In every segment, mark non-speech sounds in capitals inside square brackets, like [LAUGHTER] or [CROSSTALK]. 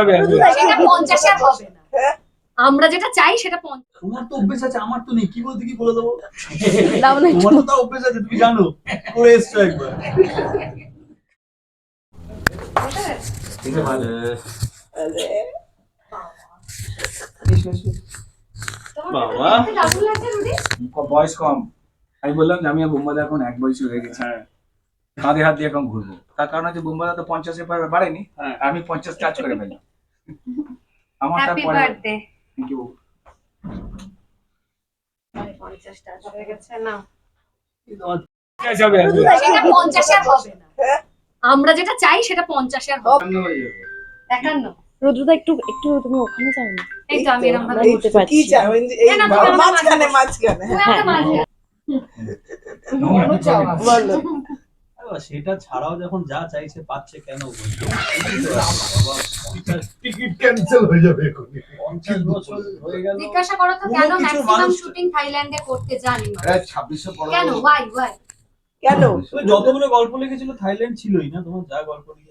হবে না। আমরা যেটা চাই সেটা তোমার তো অভ্যেস আছে আমার তো নেই। কি বলতে কি বলে দেবো। তোমার তো অভ্যেস আছে তুমি জানো। করে এসছো একবার। বাবা। বয়স কম। আমি বললাম যে আমি আর বোম্বাদা এখন এক বয়সী হয়ে গেছি। কাঁধে হাত দিয়ে এখন ঘুরবো তার কারণ হচ্ছে বোম্বাদা তো পঞ্চাশ বাড়েনি হ্যাঁ। আমি পঞ্চাশ টাচ করে ফেললাম আমার. হয়ে গেছে না যেটা চাই সেটা পঞ্চাশে আর হবে না। একান্ন রুদ্রদা একটু একটু তুমি ওখানে যাও না এই তো আমি এরকম ভাবে পারছি কি চাও এই মাঝখানে মাঝখানে- বলো সেটা ছাড়াও যখন যা চাইছে পাচ্ছে কেন? টিকিট ক্যান্সেল হয়ে যাবে এখনই পঞ্চাশ বছর হয়ে গেল। জিজ্ঞাসা করো তো কোনো কেন ম্যাক্সিমাম শুটিং থাইল্যান্ডে করতে জানি না কেন? ওয়াই ওয়াই কেন? তুমি যতগুলো গল্প লিখেছিল থাইল্যান্ড ছিলই না? তোমার যা গল্প লিখেছিল।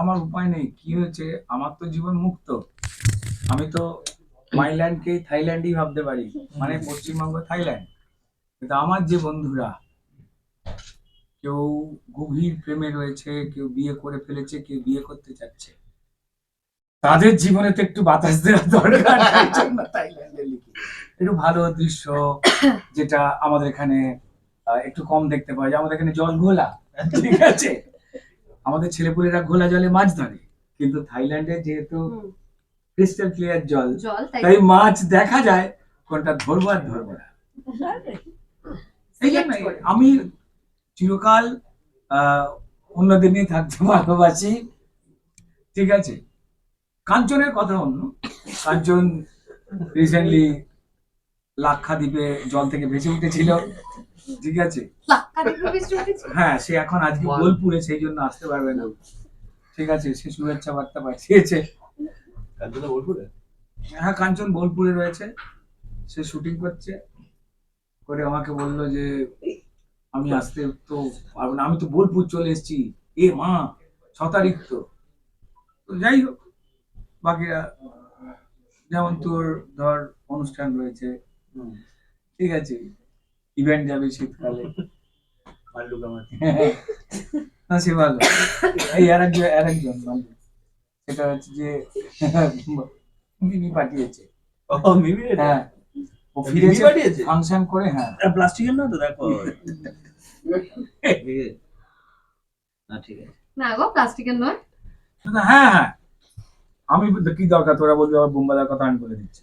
আমার উপায় নেই। কি হয়েছে? আমার তো জীবন মুক্ত। আমি তো মাইল্যান্ডকেই থাইল্যান্ডই ভাবতে পারি। মানে পশ্চিমবঙ্গ থাইল্যান্ড। কিন্তু আমার যে বন্ধুরা কেউ গভীর প্রেমে রয়েছে কেউ বিয়ে করে ফেলেছে কেউ বিয়ে করতে চাচ্ছে। তাদের জীবনে তো একটু বাতাস দেওয়া দরকার থাইল্যান্ডে লিখি। একটু ভালো দৃশ্য যেটা আমাদের এখানে একটু কম দেখতে পাওয়া যায়। আমাদের এখানে জল ঘোলা ঠিক আছে? আমাদের ছেলেপুলেরা ঘোলা জলে মাছ ধরে কিন্তু থাইল্যান্ডে যেহেতু। ক্রিস্টাল ক্লিয়ার জল তাই তাই মাছ দেখা যায় কোনটা ধরবো আর ধরবো না। [LAUGHS] এই জন্য আমি চিরকাল আহ, অন্যদের নিয়ে থাকতে [LAUGHS] ভালোবাসি। ঠিক আছে। কাঞ্চনের কথা অন্য। কাঞ্চন রিসেন্টলি লাক্ষাদ্বীপে জল থেকে ভেসে উঠেছিল। ঠিক আছে? হ্যাঁ সে এখন আজকে বোলপুরে সেই জন্য আসতে পারবে না। ঠিক আছে সে শুভেচ্ছা বার্তা পাঠিয়েছে। বলপুরে? হ্যাঁ কাঞ্চন বোলপুরে রয়েছে। সে শুটিং করছে। করে আমাকে বলল যে আমি আসতে তো পারব না। আমি তো বোলপুর চলে এসেছি। এ মা ছ তারিখ তো। তো যাই হোক বাকিরা যেমন তোর ধর অনুষ্ঠান রয়েছে। ঠিক আছে। ইভেন্ট যাবে শীতকালে। না সে ভালো। এই আর একজন আর একজন সেটা হচ্ছে যে মিনি পাঠিয়েছে। ও মিমি হ্যাঁ। ও ফিরেছে? ফাংশন করে হ্যাঁ। প্লাস্টিকের না তো দেখো। না ঠিক আছে। না গো প্লাস্টিকের নয়। হ্যাঁ হ্যাঁ। আমি কি দরকার? তোরা বলবি আমার বোম্বাদার কথা আমি বলে দিচ্ছি।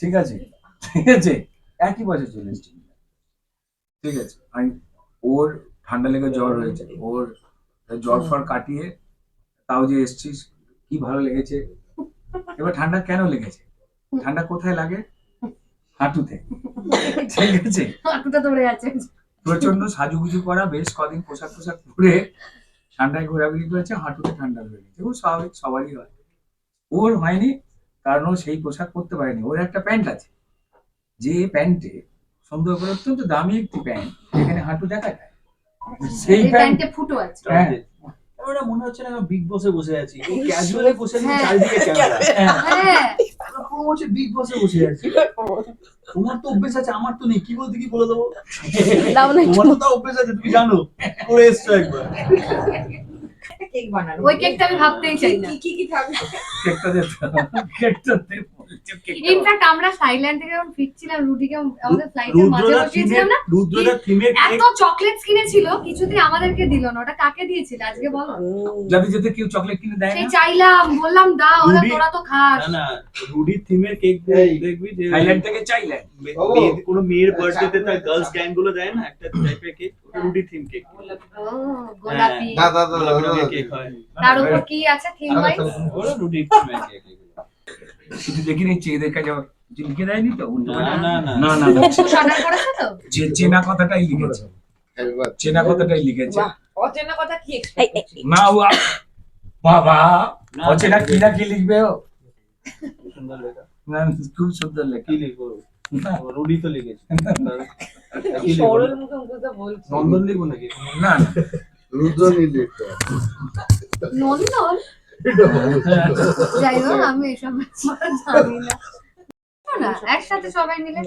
ঠিক আছে? ঠিক আছে? একই বছর চলে এসছি। ঠিক আছে? আমি ওর ঠান্ডা লেগে জ্বর হয়েছে ওর জ্বর ফর কাটিয়ে তাও যে এসছিস কি ভালো লেগেছে? এবার ঠান্ডা কেন লেগেছে? ঠান্ডা কোথায় লাগে? হাঁটুতে। ঠিক আছে হাঁটুটা ধরে আছে। প্রচণ্ড সাজুগুজু করা বেশ কদিন পোশাক পোশাক পরে ঠান্ডায় ঘোরাঘুরি করেছে হাঁটুতে ঠান্ডা ধরে গেছে খুব স্বাভাবিক সবারই হয়। ওর হয়নি কারণ ও সেই পোশাক পরতে পারেনি। ওর একটা প্যান্ট আছে। যে প্যান্টে সুন্দর করে অত্যন্ত দামি একটি প্যান্ট যেখানে হাঁটু দেখা যায়। সেই প্যান্টে ফুটো আছে। হ্যাঁ। মনে হচ্ছে না বিগ বসে বসে আছি। ক্যাজুয়ালি বসে আছি হ্যাঁ। চারিদিকে [LAUGHS] ক্যামেরা। আমার বিগ বসে বসে আছি তোমার তো অভ্যেস আছে আমার তো নেই। কি বলতে কি বলে দেবো। তোমার তো তাও অভ্যেস আছে তুমি জানো। করে এসছো একবার। কেক বানানো। ওই কেকটা আমি ভাবতেই চাই না। কি কি কি থাকবে? কেকটা দেবো কেকটা দে বলছে, কেকটা ইনফ্যাক্ট আমরা থাইল্যান্ড থেকে যখন ফিরছিলাম রুটিকে আমাদের ফ্লাইটের মাঝে বসিয়েছিলাম না এত চকলেটস কিনেছিল কিছুতেই আমাদেরকে দিল না। ওটা কাকে দিয়েছিল? আজকে বলো। যাতে যেতে কেউ চকলেট কিনে দেয় সেই চাইলাম বললাম দাও ওরা তোরা তো খাস। না না রুডির থিমের কেক দেখবি যে থাইল্যান্ড থেকে মেয়ে- কোনো মেয়ের বার্থডেতে তার গার্লস গ্যাংগুলো দেয় না? একটা টাইপের কেক রুডি থিম কেক ও গোলাপি। না দাদা গোলাপি কেক হয়। তার উপর কি আছে থিম ওয়াইজ ওরা রুডি থিমের কেক শুধু দেখি নিচ্ছি এদের কাছে কিছু লিখে দেয়নি তো? না না না না না না। অর্ডার করেছে তো? যে চেনা কথাটাই লিখেছে। চেনা কথাটাই লিখেছে। অচেনা কথা কি না বাবা অচেনা কি না কি লিখবে ও? না, খুব সুন্দর লেখা। কি লিখব? না, রুডি তো লিখেছে। সরল মুখে মুখে তো বলছিস নন্দন লিখব নাকি? না না। রুদ্রনী লিখতে নন্দন? যাই হোক আমি এসব জানি না না একসাথে সবাই মিলে।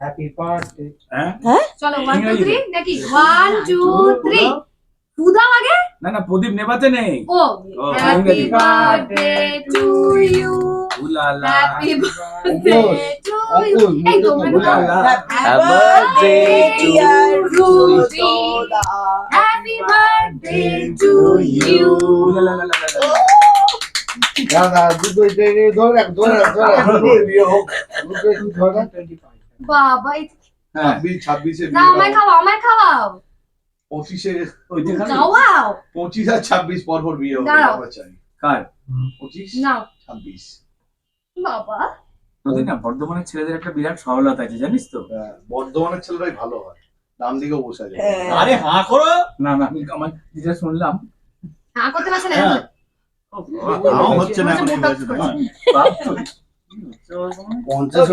হ্যাপি বার্থডে হ্যাঁ? চলো ওয়ান টু ইংরেজিতে। থ্রি দেখি। ওয়ান টু থ্রি আগে? না না প্রদীপ নেভাতে নেই। ও হ্যাপি বার্থডে টু ইউ উলালা। হ্যাপি বার্থডে টু ইউ এই তোমরা উলালা। Happy birthday to Rudy. Happy birthday to you বাবা হ্যাঁ আমায় খাওয়াও আমায় খাওয়াও। পঁচিশে আর ছাব্বিশ পর পর বিয়ে হবে চাই। কার? পঁচিশ নাও। ছাব্বিশ। বাবা। না বর্ধমানের ছেলেদের একটা বিরাট সরলতা আছে জানিস তো? হ্যাঁ, বর্ধমানের ছেলেরাই ভালো হয়। ডান দিকেও বসে যায় হ্যাঁ। আরে হাঁ করো। না না আমি আমার যেটা শুনলাম হাঁ করতে পারছে না হ্যাঁ। হচ্ছে না পঞ্চাশ